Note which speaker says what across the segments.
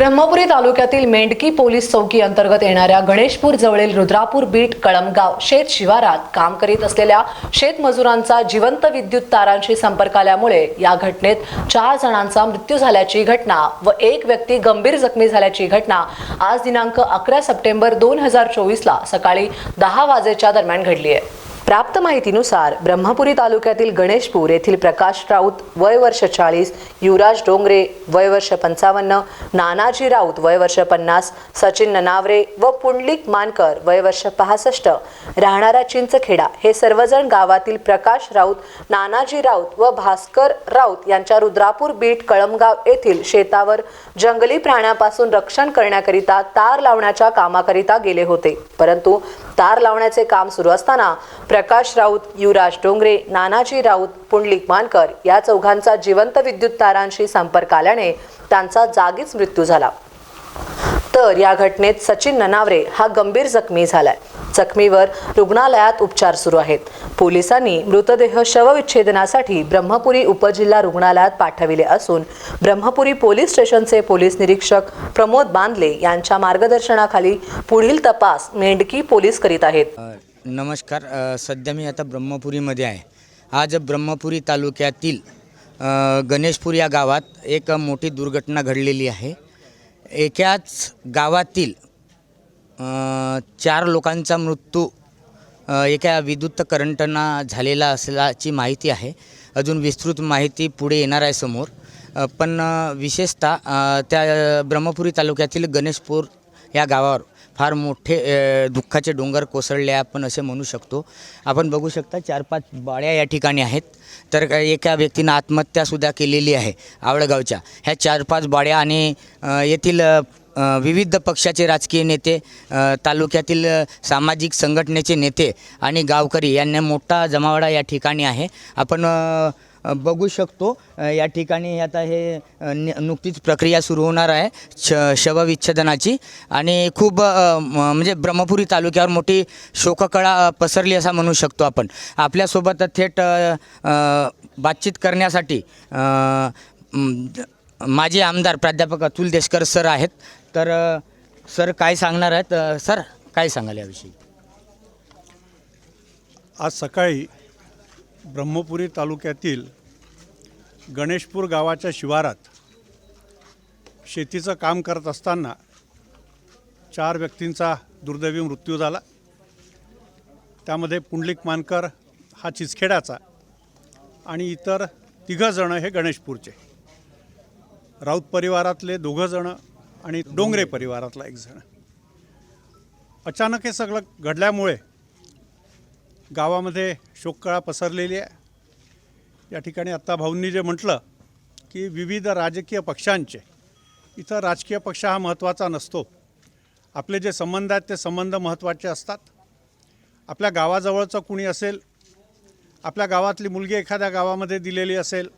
Speaker 1: ब्रह्मपुरी तालुक्यातील मेंढकी पोलीस चौकी अंतर्गत येणाऱ्या गणेशपूर जवळील रुद्रापूर बीट कळमगाव शेत शिवारात काम करीत असलेल्या शेतमजुरांचा जिवंत विद्युत तारांशी संपर्क आल्यामुळे या घटनेत चार जणांचा मृत्यू झाल्याची घटना व एक व्यक्ती गंभीर जखमी झाल्याची घटना आज दिनांक अकरा सप्टेंबर दोन हजार चोवीसला सकाळी दहा वाजेच्या दरम्यान घडली आहे. प्राप्त माहितीनुसार ब्रह्मपुरी तालुक्यातील गणेशपूर येथील प्रकाश राऊत वय वर्ष चाळीस युवराज डोंगरे वय वर्ष पंचावन्न नानाजी राऊत वय वर्ष पन्नास सचिन ननावरे व पुंडलिक मानकर वय वर्ष पासष्ट. राहणारा चिंचखेडा हे सर्वजण गावातील प्रकाश राऊत नानाजी राऊत व भास्कर राऊत यांच्या रुद्रापूर बीट कळमगाव येथील शेतावर जंगली प्राण्यापासून रक्षण करण्याकरिता तार लावण्याच्या कामाकरिता गेले होते. परंतु तार लावण्याचे काम सुरू असताना प्रकाश राऊत युवराज डोंगरे नानाजी राऊत पुंडलिक मानकर या चौघांचा जिवंत विद्युत तारांशी संपर्क आल्याने त्यांचा जागीच मृत्यू झाला. तर या घटनेत सचिन ननावरे हा गंभीर जखमी झालाय. जखमीवर रुग्णालयात उपचार सुरू आहेत. पोलिसांनी मृतदेह शवविच्छेदनासाठी ब्रह्मपुरी उपजिल्हा रुग्णालयात पाठविले असून ब्रह्मपुरी पोलीस स्टेशनचे पोलीस निरीक्षक प्रमोद बांदले यांच्या मार्गदर्शनाखाली पुढील तपास मेंढकी पोलीस करीत आहेत.
Speaker 2: नमस्कार सध्या मी आता ब्रह्मपुरीमध्ये आहे. आज ब्रह्मपुरी तालुक्यातील गणेशपूर या गावात एक मोठी दुर्घटना घडलेली आहे. एकाच गावातील चार लोकांचा मृत्यू एका विद्युत करंटना झालेला असल्याची माहिती आहे. अजून विस्तृत माहिती पुढे येणार आहे समोर. पण विशेषतः त्या ब्रह्मपुरी तालुक्यातील गणेशपूर या गावावर फार मोठे दुःखाचे डोंगर कोसळले आपण असे म्हणू शकतो. आपण बघू शकता चार पाच बाळ्या या ठिकाणी आहेत. तर एका व्यक्तीनं आत्महत्यासुद्धा केलेली आहे आवळगावच्या. ह्या चार पाच बाळ्या आणि येथील विविध पक्षाचे राजकीय नेते तालुक्यातील सामाजिक संघटनेचे नेते आणि गावकरी यांना मोठा जमावडा या ठिकाणी आहे. आपण बघू शकतो. या ठिकाणी आता हे नुकतीच प्रक्रिया सुरू होणार आहे श शवविच्छेदनाची आणि खूप म्हणजे ब्रह्मपुरी तालुक्यावर मोठी शोककळा पसरली असा म्हणू शकतो आपण. आपल्यासोबत थेट बातचीत करण्यासाठी माझे आमदार प्राध्यापक अतुल देशकर सर आहेत. तर सर काय सांगणार आहेत? सर काय सांगाल याविषयी?
Speaker 3: आज सकाळी ब्रह्मपुरी तालुक्यातील गणेशपूर गावाच्या शिवारात शेतीचं काम करत असताना चार व्यक्तींचा दुर्दैवी मृत्यू झाला. त्यामध्ये पुंडलिक मानकर हा चिचखेड्याचा आणि इतर तिघंजणं हे गणेशपूरचे. राऊत परिवारातले दोघंजणं आणि डोंगरे परिवारातला एकजण अचानक हे सगळं घडल्यामुळे गावामध्ये शोककळा पसरलेली आहे. या ठिकाणी आत्ता भाऊंनी जे म्हटलं की विविध राजकीय पक्षांचे इथं राजकीय पक्ष हा महत्त्वाचा नसतो. आपले जे संबंध आहेत ते संबंध महत्त्वाचे असतात. आपल्या गावाजवळचं कुणी असेल आपल्या गावातली मुलगी एखाद्या गावामध्ये दिलेली असेल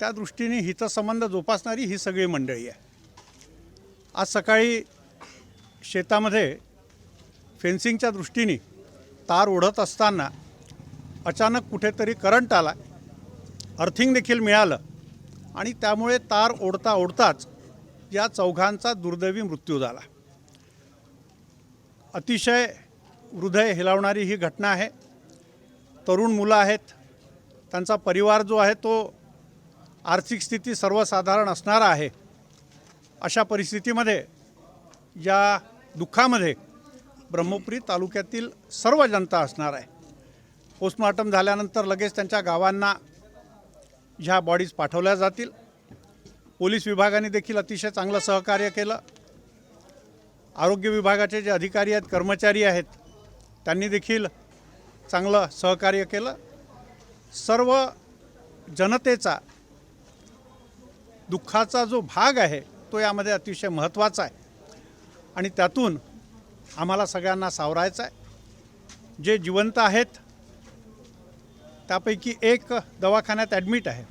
Speaker 3: त्या दृष्टीने हितसंबंध जोपासणारी ही सगळी मंडळी आहे. आज सकाळी शेतामध्ये फेन्सिंगच्या दृष्टीने तार ओढत असताना अचानक कुठेतरी करंट आला. अर्थिंग देखील मिळालं. आणि त्यामुळे तार ओढता ओढताच या चौघांचा दुर्दैवी मृत्यू झाला. अतिशय हृदय हिलावणारी ही घटना आहे. तरुण मुलं आहेत. त्यांचा परिवार जो आहे तो आर्थिक स्थिती सर्वसाधारण असणारा आहे. अशा परिस्थितीमध्ये या दुःखामध्ये ब्रह्मपुरी तालुक्यातील सर्व जनता असणार आहे. पोस्टमॉर्टम झाल्यानंतर लगेच त्यांच्या गावांना ह्या बॉडीज पाठवल्या जातील. पोलीस विभागाने देखील अतिशय चांगलं सहकार्य केलं. आरोग्य विभागाचे जे अधिकारी आहेत कर्मचारी आहेत त्यांनी देखील चांगलं सहकार्य केलं. सर्व जनतेचा दुःखाचा जो भाग आहे तो यामध्ये अतिशय महत्त्वाचा आहे. आणि त्यातून आम्हाला सगळ्यांना सावरायचं आहे. जे जिवंत आहेत त्यापैकी एक दवाखान्यात ॲडमिट आहे.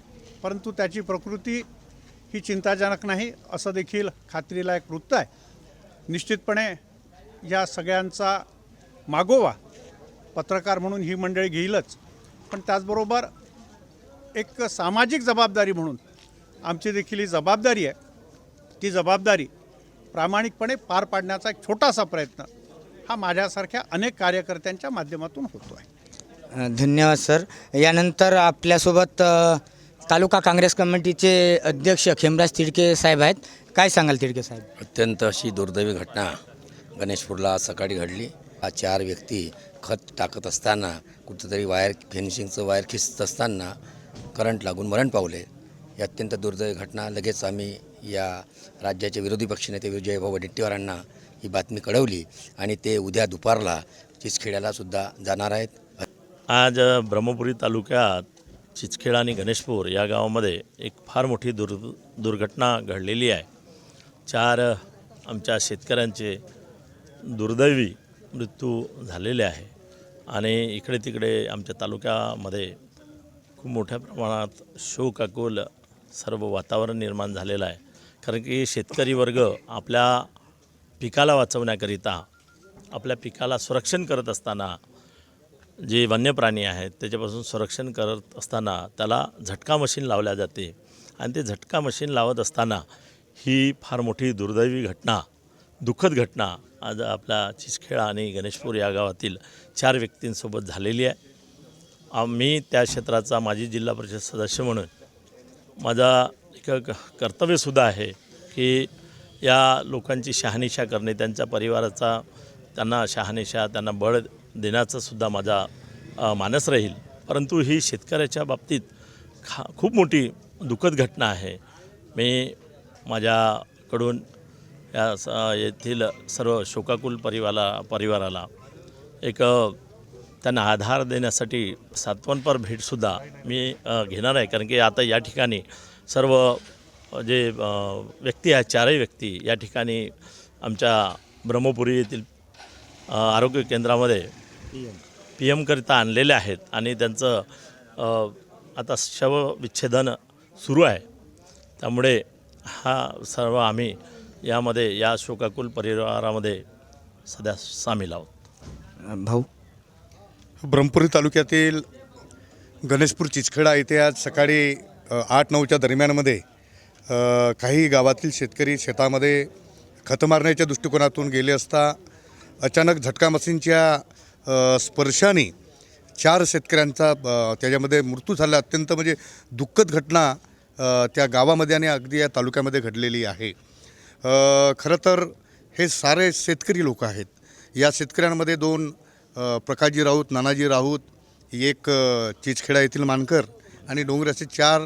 Speaker 3: परंतु त्याची प्रकृती ही चिंताजनक नाही असं देखील खात्रीला एक वृत्त आहे. निश्चितपणे या सगळ्यांचा मागोवा पत्रकार म्हणून ही मंडळी घेईलच. पण त्याचबरोबर एक सामाजिक जबाबदारी म्हणून आमची देखील ही जबाबदारी आहे. ती जबाबदारी प्रामाणिकपणे पार पाडण्याचा एक छोटासा प्रयत्न हा माझ्यासारख्या अनेक कार्यकर्त्यांच्या माध्यमातून होतो आहे.
Speaker 2: धन्यवाद सर. यानंतर आपल्यासोबत तालुका काँग्रेस कमिटीचे अध्यक्ष खेमराज तिडके साहेब आहेत. काय सांगाल तिडके साहेब?
Speaker 4: अत्यंत अशी दुर्दैवी घटना गणेशपूरला आज सकाळी घडली. हा चार व्यक्ती खत टाकत असताना कुठंतरी वायर फेन्सिंगचं वायर खिचत असताना करंट लागून मरण पावले. ही अत्यंत दुर्दैवी घटना. लगेच आम्ही या राज्याचे विरोधी पक्षनेते विजयभाऊ वडेट्टीवारांना ही बातमी कळवली आणि ते उद्या दुपारला चिचखेड्याला सुद्धा जाणार आहेत.
Speaker 5: आज ब्रह्मपुरी तालुक्यात चिचखेड आणि गणेशपूर या गावामध्ये एक फार मोठी दुर् दुर्घटना घडलेली आहे. चार आमच्या शेतकऱ्यांचे दुर्दैवी मृत्यू झालेले आहे आणि इकडे तिकडे आमच्या तालुक्यामध्ये खूप मोठ्या प्रमाणात शोकाकुल सर्व वातावरण निर्माण झालेलं आहे. कारण की शेतकरी वर्ग आपल्या पिकाला वाचवण्याकरिता आपल्या पिकाला संरक्षण करत असताना जे वन्य प्राणी आहेत त्याच्यापासून संरक्षण करत असताना त्याला झटका मशीन लावल्या जाते. आणि ते झटका मशीन लावत असताना ही फार मोठी दुर्दैवी घटना दुःखद घटना आज आपल्या चिचखेळा आणि गणेशपूर या गावातील चार व्यक्तींसोबत झालेली आहे. आम्ही त्या क्षेत्राचा माजी जिल्हा परिषद सदस्य म्हणून माझा एक क- कर्तव्यसुद्धा आहे की या लोकांची शहानिशा करणे त्यांच्या परिवाराचा त्यांना शहानिशा त्यांना बळ देण्याचासुद्धा माझा मानस राहील. परंतु ही शेतकऱ्याच्या बाबतीत खा खूप मोठी दुःखद घटना आहे. मी माझ्याकडून या स येथील सर्व शोकाकुल परिवाला परिवाराला एक त्यांना आधार देण्यासाठी सात्वनपर भेटसुद्धा मी घेणार आहे. कारण की आता या ठिकाणी सर्व जे व्यक्ती आहेत चारही व्यक्ती या ठिकाणी आमच्या ब्रह्मपुरी येथील आरोग्य केंद्रामध्ये पी एमकरिता आणलेले आहेत आणि त्यांचं आता शवविच्छेदन सुरू आहे. त्यामुळे हा सर्व आम्ही यामध्ये या शोकाकुल परिवारामध्ये सध्या सामील आहोत.
Speaker 2: भाऊ?
Speaker 6: ब्रह्मपुरी तालुक्यातील गणेशपूर चिचखेडा येथे आज सकाळी आठ नऊच्या दरम्यानमध्ये काही गावातील शेतकरी शेतामध्ये खत मारण्याच्या दृष्टिकोनातून गेले असता अचानक झटका मशीनच्या स्पर्शाने चार शेतकऱ्यांचा त्याच्यामध्ये मृत्यू झाला. अत्यंत म्हणजे दुःखद घटना त्या गावामध्ये आणि अगदी या तालुक्यामध्ये घडलेली आहे. खरं तर हे सारे शेतकरी लोक आहेत. या शेतकऱ्यांमध्ये दोन प्रकाशजी राऊत नानाजी राऊत एक चिचखेडा येथील मानकर आणि डोंगर असे चार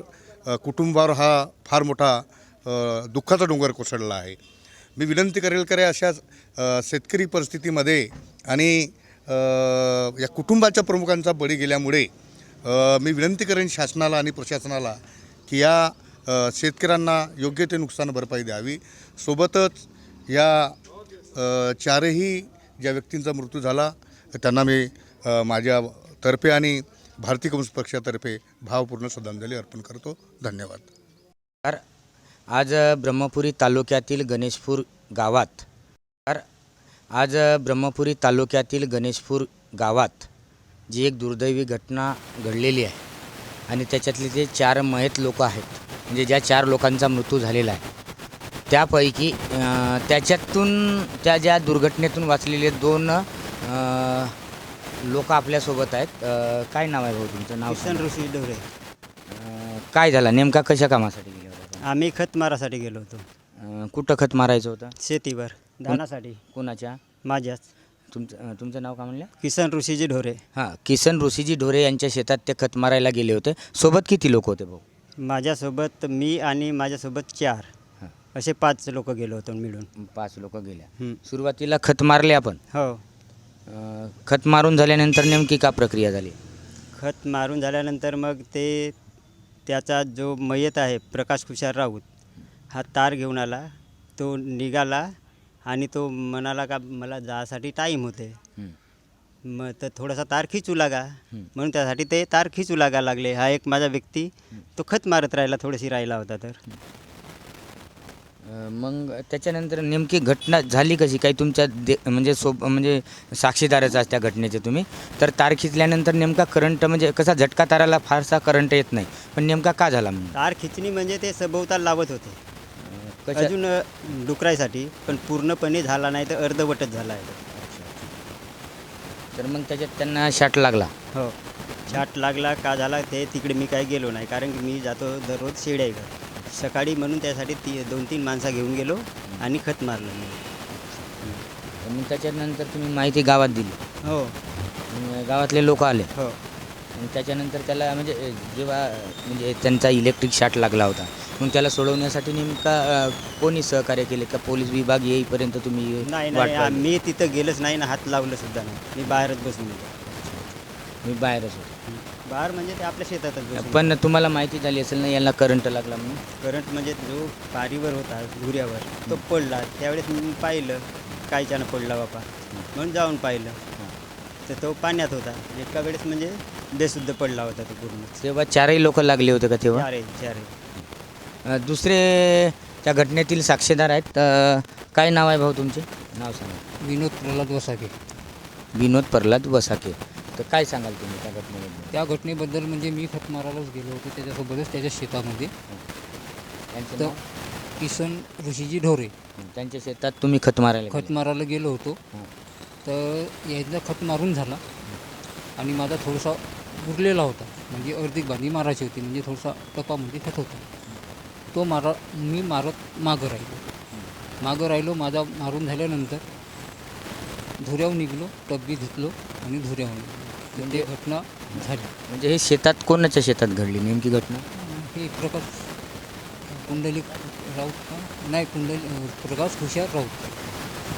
Speaker 6: कुटुंबावर हा फार मोठा दुःखाचा डोंगर कोसळला आहे. मी विनंती करेल करे अशा शेतकरी परिस्थितीमध्ये आणि या कुटुंबाच्या प्रमुखांचा बळी गेल्यामुळे मी विनंती करेन शासनाला आणि प्रशासनाला की या शेतकऱ्यांना योग्य ते नुकसान भरपाई द्यावी. सोबतच या चारही ज्या व्यक्तींचा मृत्यू झाला त्यांना मी माझ्या माझ्यातर्फे आणि भारतीय कम्युनिस्ट पक्षातर्फे भावपूर्ण श्रद्धांजली अर्पण करतो. धन्यवाद.
Speaker 2: तर आज ब्रह्मपुरी तालुक्यातील गणेशपूर गावात तर आज ब्रह्मपुरी तालुक्यातील गणेशपूर गावात जी एक दुर्दैवी घटना घडलेली आहे आणि त्याच्यातले जे चार मयत लोक आहेत म्हणजे ज्या चार लोकांचा मृत्यू झालेला आहे त्यापैकी त्याच्यातून त्या ज्या दुर्घटनेतून वाचलेले दोन लोक आपल्यासोबत आहेत. काय नाव आहे भाऊ तुमचं? नाव
Speaker 7: किसन
Speaker 2: सांगा.
Speaker 7: ऋषी
Speaker 2: अ, काय झालं? नेमका कशा कामासाठी गेले होते
Speaker 7: आम्ही खत मारासाठी गेलो होतो.
Speaker 2: अ, कुठं खत मारायचं होतं?
Speaker 7: शेतीवर धानासाठी
Speaker 2: कोणाच्या?
Speaker 7: माझ्याच.
Speaker 2: तुमचं अ, तुमचं नाव काय म्हणलं?
Speaker 7: किसन ऋषीजी ढोरे.
Speaker 2: हां किसन ऋषीजी ढोरे यांच्या शेतात ते खत मारायला गेले होते. सोबत किती लोक होते भाऊ?
Speaker 7: माझ्यासोबत मी आणि माझ्यासोबत चार.
Speaker 2: हां.
Speaker 7: असे पाच लोक गेलो होतो मिळून.
Speaker 2: पाच लोक गेल्या.
Speaker 7: हं.
Speaker 2: सुरुवातीला खत मारले आपण?
Speaker 7: हो.
Speaker 2: अ, खत मारून झाल्यानंतर नेमकी का प्रक्रिया झाली?
Speaker 7: खत मारून झाल्यानंतर मग ते त्याचा जो मयत आहे प्रकाश कुशार राऊत हा तार घेऊन आला. तो निघाला आणि तो म्हणाला का मला जायसाठी टाईम होते
Speaker 2: हं.
Speaker 7: मग तर थोडासा तार खिचू लागा. म्हणून त्यासाठी ते तार खिचू लागा लागले. हा एक माझा व्यक्ती तो खत मारत राहिला थोडीशी राहिला होता तर.
Speaker 2: मग त्याच्यानंतर नेमकी घटना झाली कशी? काही तुमच्या दे म्हणजे सोब म्हणजे साक्षीदारच आज त्या घटनेचे तुम्ही. तर तार खिचल्यानंतर नेमका करंट म्हणजे कसा झटका ताराला फारसा करंट येत नाही. पण नेमका का झाला म्हणून?
Speaker 7: तार खिचणी म्हणजे ते सभोवताल लावत होते.
Speaker 2: कशा?
Speaker 7: अजून अ, डुकरायसाठी पण पूर्णपणे झाला नाही तर अर्धवटच झाला आहे.
Speaker 2: तर मग त्याच्यात त्यांना शाट लागला?
Speaker 7: हो. छाट लागला का झाला ते तिकडे मी काही गेलो नाही. कारण की मी जातो दररोज इकडं सकाळी म्हणून त्यासाठी ती दोन तीन माणसं घेऊन गेलो आणि खत मारलं. मी
Speaker 2: मग त्याच्यानंतर तुम्ही माहिती गावात दिली.
Speaker 7: हो.
Speaker 2: मग गावातले लोक आले.
Speaker 7: हो.
Speaker 2: आणि त्याच्यानंतर त्याला म्हणजे अ, जेव्हा म्हणजे त्यांचा इलेक्ट्रिक शाट लागला होता मग त्याला सोडवण्यासाठी नेमका अ, कोणी सहकार्य केले का? पोलीस विभाग येईपर्यंत तुम्ही
Speaker 7: नाही
Speaker 2: वाट
Speaker 7: नाही
Speaker 2: पाहिली?
Speaker 7: मी तिथं गेलोच नाही ना हात लावलं सुद्धा नाही. मी बाहेरच बसून होतो
Speaker 2: मी बाहेरच होतो.
Speaker 7: बाहेर म्हणजे ते आपल्या शेतातच बसून
Speaker 2: पण तुम्हाला माहिती झाली असेल ना यांना करंट लागला म्हणून.
Speaker 7: करंट म्हणजे जो पारीवर होता घुऱ्यावर तो पडला. त्यावेळेस मी पाहिलं कायच्यानं पडला बापा. म्हणून जाऊन पाहिलं. तर तो पाण्यात होता. एका वेळेस म्हणजे बेशुद्ध पडला होता तो पूर्ण.
Speaker 2: तेव्हा चारही लोक लागले होते का तेव्हा?
Speaker 7: चारे चारे
Speaker 2: अ, दुसरे त्या घटनेतील साक्षीदार आहेत. तर काय नाव आहे भाऊ तुमचे? नाव सांगा.
Speaker 8: विनोद प्रल्हाद वसाके.
Speaker 2: विनोद प्रल्हाद वसाके. तर काय सांगाल तुम्ही त्या घटनेबद्दल?
Speaker 8: त्या घटनेबद्दल म्हणजे मी खत मारायलाच गेलो होतो त्याच्यासोबतच त्याच्या शेतामध्ये.
Speaker 2: त्यांचं
Speaker 8: तर
Speaker 2: नाव?
Speaker 8: किसन ऋषीजी ढोरे.
Speaker 2: त्यांच्या शेतात तुम्ही खत मारायला
Speaker 8: खत
Speaker 2: गेले.
Speaker 8: मारायला गेलो होतो.
Speaker 2: हां.
Speaker 8: तर यायचा खत मारून झाला. आणि माझा थोडासा उरलेला होता. म्हणजे अर्धिक बांधी मारायची होती. म्हणजे थोडासा टपामध्ये खत होता. तो मारा मी मारत मागं राहिलो. मागं राहिलो माझा मारून झाल्यानंतर धुऱ्यावर निघलो टब्बी धुतलो आणि धुऱ्यावर निघलो. ते घटना झाली.
Speaker 2: म्हणजे हे शेतात कोणाच्या शेतात घडली? नेमकी घटना?
Speaker 8: हे प्रकाश कुंडलिक राऊत का? नाही कुंडली प्रकाश हुशार राऊत.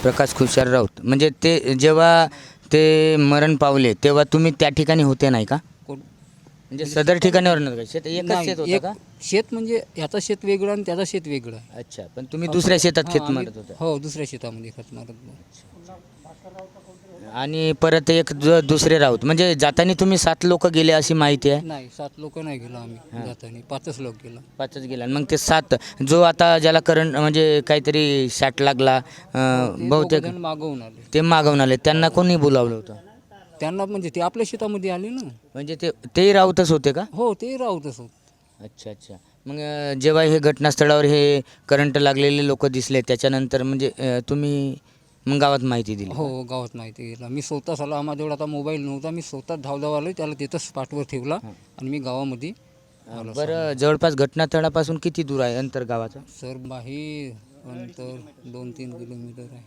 Speaker 2: प्रकाश खुशार राऊत. म्हणजे ते जेव्हा ते मरण पावले तेव्हा तुम्ही त्या ठिकाणी होते नाही का? म्हणजे सदर ठिकाणावर का? शेत एकच
Speaker 8: नाही,
Speaker 2: शेत होतं
Speaker 8: एक
Speaker 2: का?
Speaker 8: शेत म्हणजे याचा शेत वेगळं आणि त्याचा शेत वेगळं.
Speaker 2: अच्छा पण तुम्ही दुसऱ्या शेतात खेत मारत होता.
Speaker 8: हो दुसऱ्या शेतामध्ये खत मारत.
Speaker 2: आणि परत एक दुसरे राऊत. म्हणजे जाताना तुम्ही सात लोक गेले अशी माहिती आहे?
Speaker 8: नाही सात लोक नाही गेलो आम्ही जाताना. पाचच लोक गेलो.
Speaker 2: पाचच गेला. मग ते सात जो आता ज्याला करंट म्हणजे काहीतरी शाट लागला अं,
Speaker 8: ते
Speaker 2: बहुतेक
Speaker 8: दोघंजण मागवून आले.
Speaker 2: ते मागवून आले. त्यांना कोणी बोलावलं होतं?
Speaker 8: त्यांना म्हणजे ते आपल्या शेतामध्ये आले ना.
Speaker 2: म्हणजे ते तेही राऊतच होते का?
Speaker 8: हो ते राऊतच होत.
Speaker 2: अच्छा अच्छा. मग अं, जेव्हा हे घटनास्थळावर हे करंट लागलेले लोक दिसले त्याच्यानंतर म्हणजे अं, तुम्ही मग गावात माहिती दिली.
Speaker 8: हो गावात माहिती गेला मी स्वतः आला आम्हा जेवढा आता मोबाईल नव्हता. मी स्वतः धावधाव आलो त्याला तिथं स्पॉटवर ठेवला आणि मी गावामध्ये आलो
Speaker 2: बरं जवळपास घटनास्थळापासून किती दूर आहे अंतर गावाचं?
Speaker 8: सर बाहेर अंतर दोन तीन किलोमीटर आहे.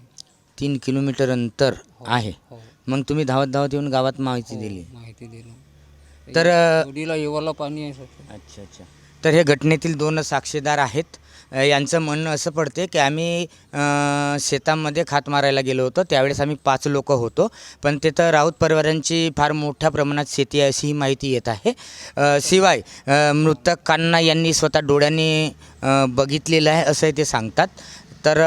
Speaker 2: तीन किलोमीटर अंतर आहे.
Speaker 8: हो.
Speaker 2: मग तुम्ही धावत धावत येऊन गावात माहिती दिली.
Speaker 8: माहिती दिली.
Speaker 2: तर
Speaker 8: नदीला येवाला पाणी आहे सर.
Speaker 2: अच्छा अच्छा. तर हे घटनेतील दोन साक्षीदार आहेत. यांचं म्हणणं असं पडते की आम्ही शेतामध्ये खात मारायला गेलो होतो. त्यावेळेस आम्ही पाच लोक होतो. पण तिथं राऊत परिवारांची फार मोठ्या प्रमाणात शेती आहे अशी ही माहिती येत आहे. शिवाय मृतक कान्ना यांनी स्वतः डोळ्यांनी बघितलेलं आहे असंही ते सांगतात. तर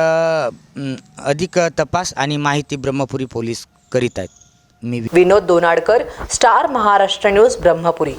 Speaker 2: अधिक तपास आणि माहिती ब्रह्मपुरी पोलीस करीत आहेत. मी
Speaker 1: विनोद दोनाडकर स्टार महाराष्ट्र न्यूज ब्रह्मपुरी.